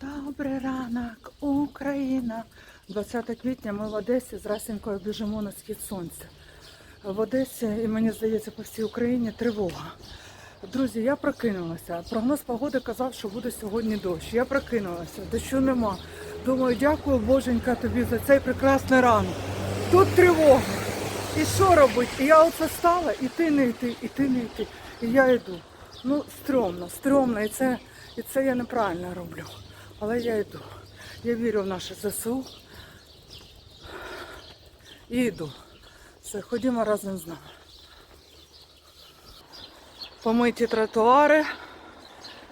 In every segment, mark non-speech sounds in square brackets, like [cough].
Добрий ранок, Україна. 20 квітня ми в Одесі з Расенькою біжимо на схід сонця. В Одесі, і мені здається, по всій Україні тривога. Друзі, я прокинулася. Прогноз погоди казав, що буде сьогодні дощ. Я прокинулася, дощу нема. Думаю, дякую, Боженька, тобі за цей прекрасний ранок. Тут тривога. І що робити? І я оце стала, і ти не йти, і ти не йти. І я йду. Ну, стрьомно, стрьомно, і це, і це я неправильно роблю. Але я йду. Я вірю в наше ЗСУ. І йду. Все, ходімо разом з нами. Помиті тротуари.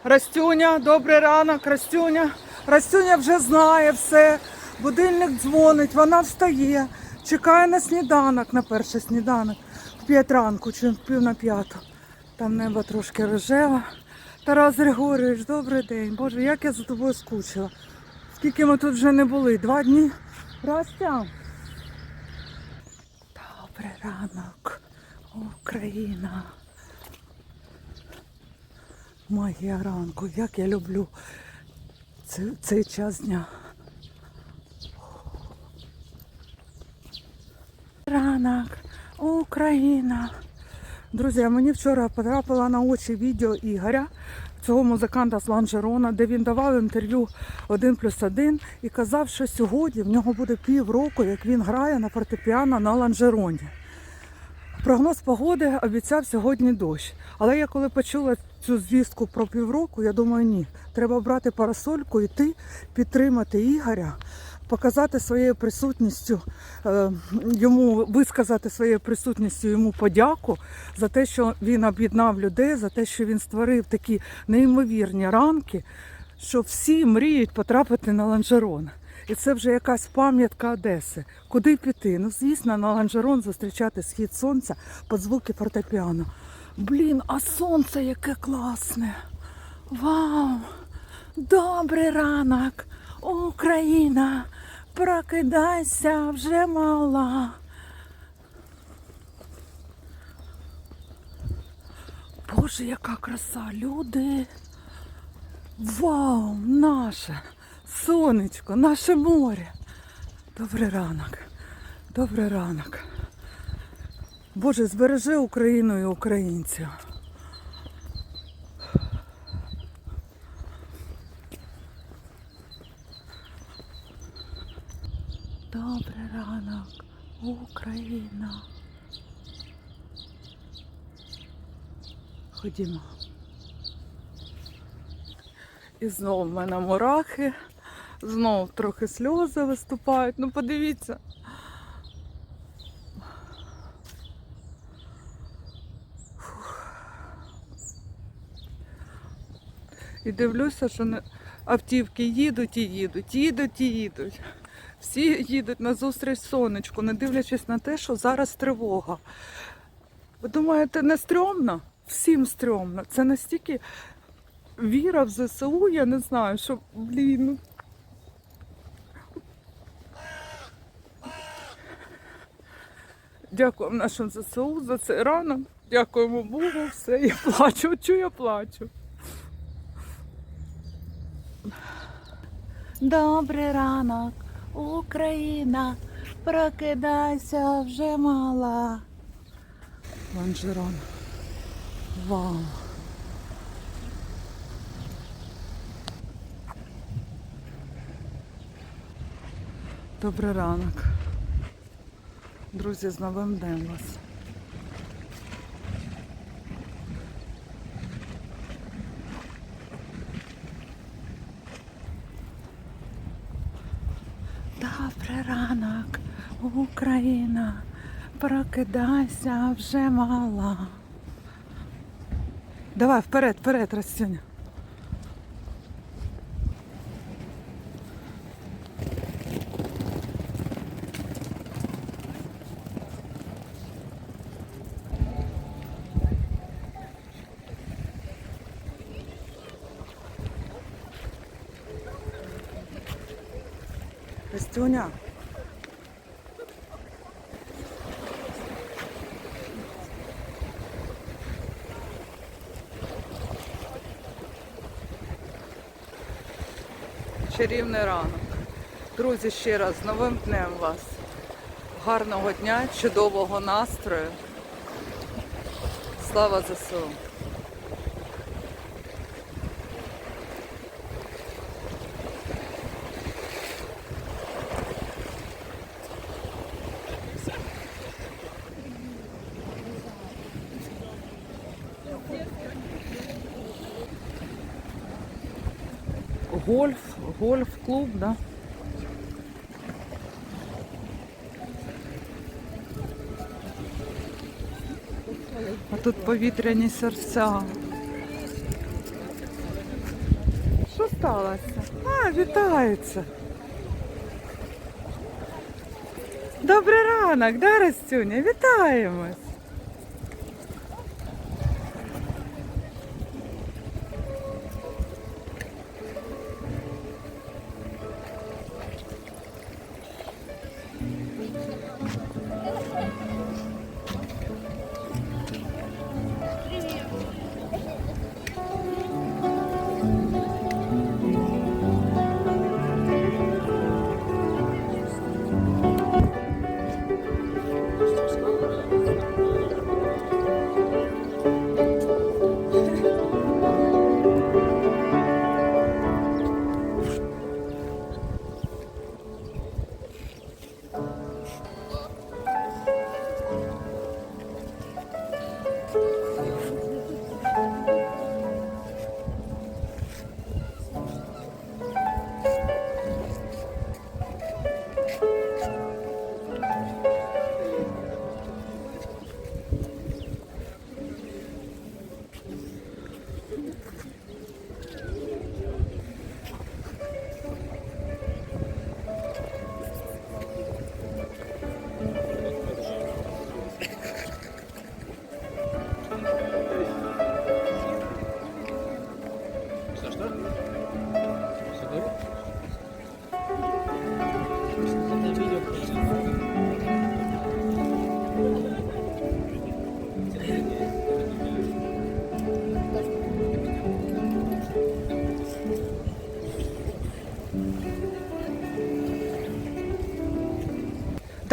Растюня, добрий ранок, Растюня. Растюня вже знає все. Будильник дзвонить, вона встає, чекає на сніданок, на перший сніданок. В п'ять ранку чи в пів на п'яту. Там небо трошки рожеве. Тарас Григорійович, добрий день. Боже, як я за тобою скучила. Скільки ми тут вже не були? Два дні. Растя. Добрий ранок, Україна. Магія ранку, як я люблю цей, цей час дня. Ранок, Україна. Друзі, мені вчора потрапило на очі відео Ігоря, цього музиканта з Ланжерона, де він давав інтерв'ю один плюс один і казав, що сьогодні в нього буде півроку, як він грає на фортепіано на ланжероні. Прогноз погоди обіцяв сьогодні дощ. Але я коли почула цю звістку про півроку, я думаю, ні, треба брати парасольку, йти, підтримати Ігоря, показати своєю присутністю, е, йому висказати своєю присутністю йому подяку за те, що він об'єднав людей, за те, що він створив такі неймовірні ранки, що всі мріють потрапити на ланжерон. І це вже якась пам'ятка Одеси. Куди піти? Ну, звісно, на ланжерон зустрічати схід сонця під звуки фортепіано. Блін, а сонце яке класне! Вау! Добрий ранок! Україна! Прокидайся вже мала! Боже, яка краса! Люди! Вау! Наше! Сонечко, наше море! Добрий ранок! Добрий ранок! Боже, збережи Україну і українців. Добрий ранок, Україна. Ходімо. І знову в мене мурахи, знову трохи сльози виступають. Ну подивіться. І дивлюся, що не- автівки їдуть і їдуть, їдуть і їдуть. Всі їдуть на зустріч сонечку, не дивлячись на те, що зараз тривога. Ви думаєте, не стрьомно? Всім стрьомно. Це настільки віра в ЗСУ, я не знаю, що, блін. ну. Дякуємо нашим ЗСУ за цей ранок. Дякуємо Богу, все, я плачу, чого я плачу. Добрий ранок, Україна, прокидайся вже мала. Ланжерон. Вау. Добрий ранок. Друзі, з новим днем вас. Добрий ранок, Україна, прокидайся вже мала. Давай вперед, вперед, Растюня. Растюня. чарівний ранок. Друзі, ще раз з новим днем вас. Гарного дня, чудового настрою. Слава ЗСУ! Гольф, гольф-клуб, да? А тут повітряні серця. Що сталося? А, вітаються. Добрий ранок, да, Растюня? Вітаємось.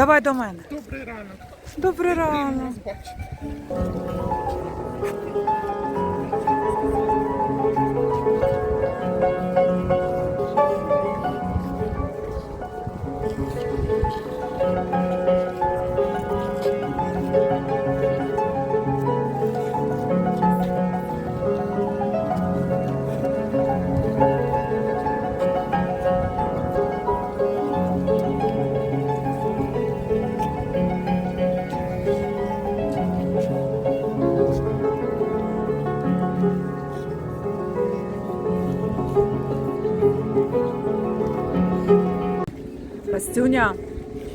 Давай до мене. Добрий ранок. Добрий ранок.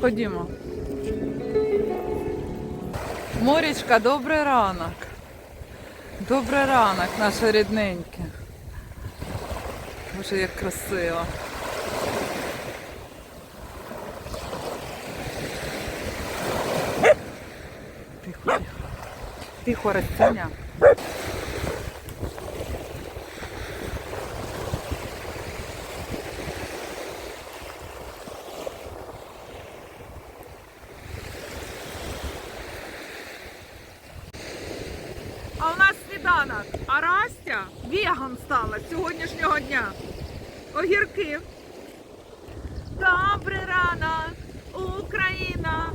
Ходімо. Морічка, добрий ранок. Добрий ранок, наше рідненьке. Боже, як красиво. Тихо, тихо. Тихо, Растюня. А у. А Растя веган стала з сьогоднішнього дня. Огірки. Добрий ранок, Україна.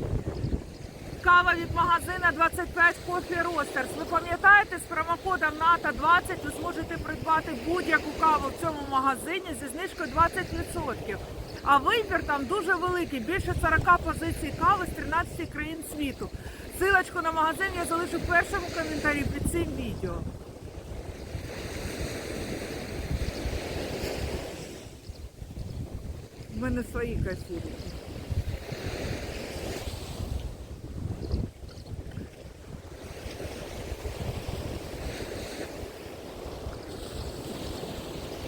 Кава від магазина 25 Coffee Roasters. Ви пам'ятаєте, з промокодом НАТО 20 ви зможете придбати будь-яку каву в цьому магазині зі знижкою 20%. А вибір там дуже великий, більше 40 позицій кави з 13 країн світу. Силочку на магазин я залишу в першому коментарі під цим відео. У мене свої касірі.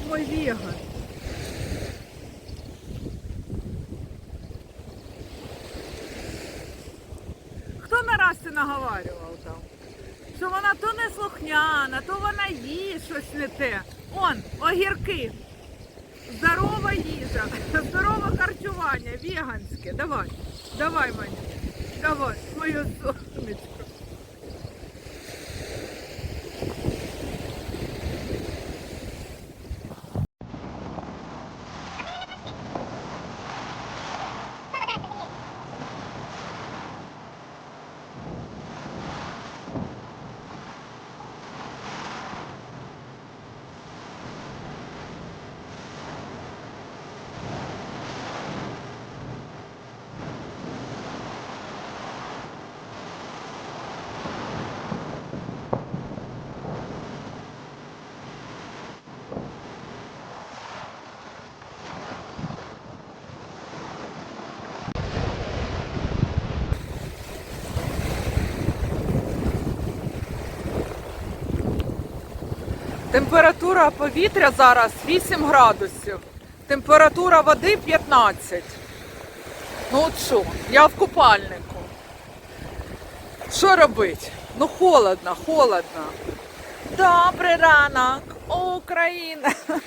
Мой веган. Хто на Расті наговарював там? Що вона то не слухняна, то вона їсть щось не те. Он, огірки. Здорова їжа, здорове харчування, веганське. Давай, давай мені. Давай, свою сонечко. Температура повітря зараз 8 градусів. Температура води 15. Ну от що, я в купальнику. Що робити? Ну холодно, холодно. Добрий ранок, Україна. [laughs]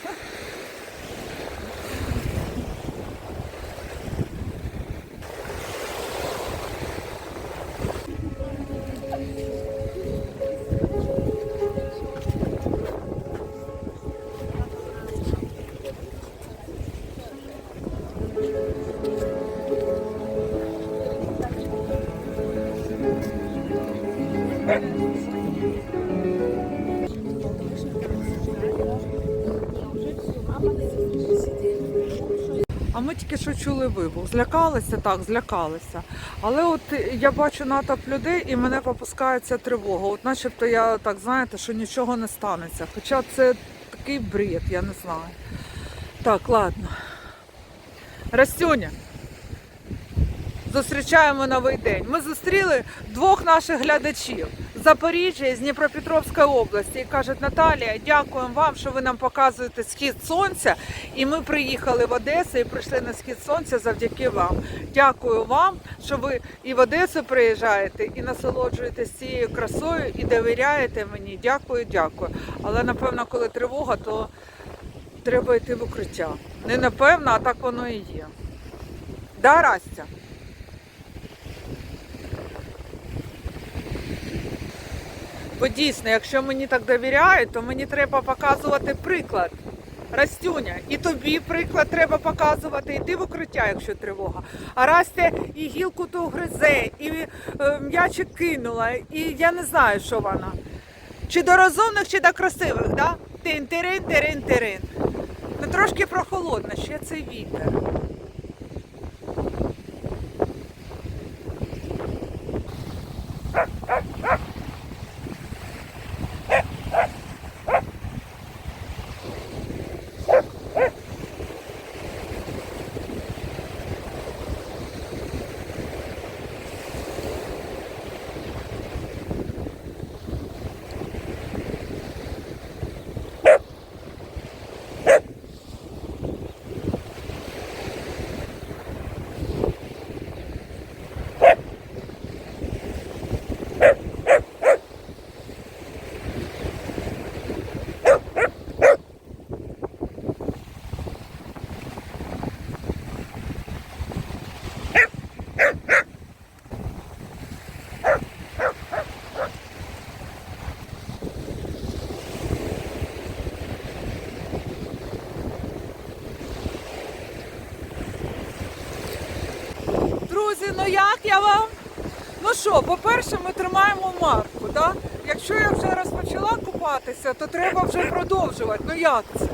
А ми тільки що чули вибух. Злякалися, так, злякалися. Але от я бачу натовп людей і мене попускається тривога. От начебто я так знаєте, що нічого не станеться. Хоча це такий бред, я не знаю. Так, ладно. Растюня. Зустрічаємо новий день. Ми зустріли двох наших глядачів Запоріжжя з Дніпропетровської області. І кажуть, Наталія, дякуємо вам, що ви нам показуєте схід сонця. І ми приїхали в Одесу і прийшли на схід сонця завдяки вам. Дякую вам, що ви і в Одесу приїжджаєте, і насолоджуєтесь цією красою, і довіряєте мені. Дякую, дякую. Але напевно, коли тривога, то треба йти в укриття. Не напевно, а так воно і є. Да? Бо дійсно, якщо мені так довіряють, то мені треба показувати приклад. Растюня, і тобі приклад треба показувати. Йди в укриття, якщо тривога. А Растя і гілку ту гризе, і е, м'ячик кинула, і я не знаю, що вона. Чи до розумних, чи до красивих, да? Тин-тирин, тирин, тирин. Ну трошки прохолодно, ще цей вітер. Друзі, ну як я вам? Ну що, по-перше, ми тримаємо марку, да? Якщо я вже розпочала купатися, то треба вже продовжувати. Ну як це?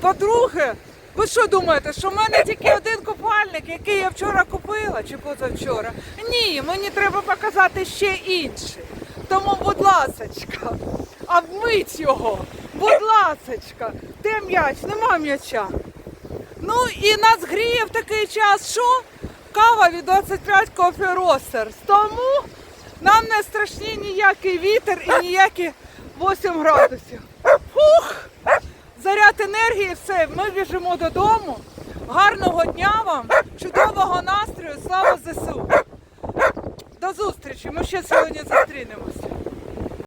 По-друге, ви що думаєте, що в мене тільки один купальник, який я вчора купила чи позавчора? Ні, мені треба показати ще інший. Тому, будь ласочка, обмить його. Будь ласочка, де м'яч? Нема м'яча. Ну і нас гріє в такий час, що кава від 25 Coffee Roasters. Тому нам не страшні ніякий вітер і ніякі 8 градусів. Фух! Заряд енергії, все, ми біжимо додому. Гарного дня вам, чудового настрою, слава ЗСУ. До зустрічі, ми ще сьогодні зустрінемось.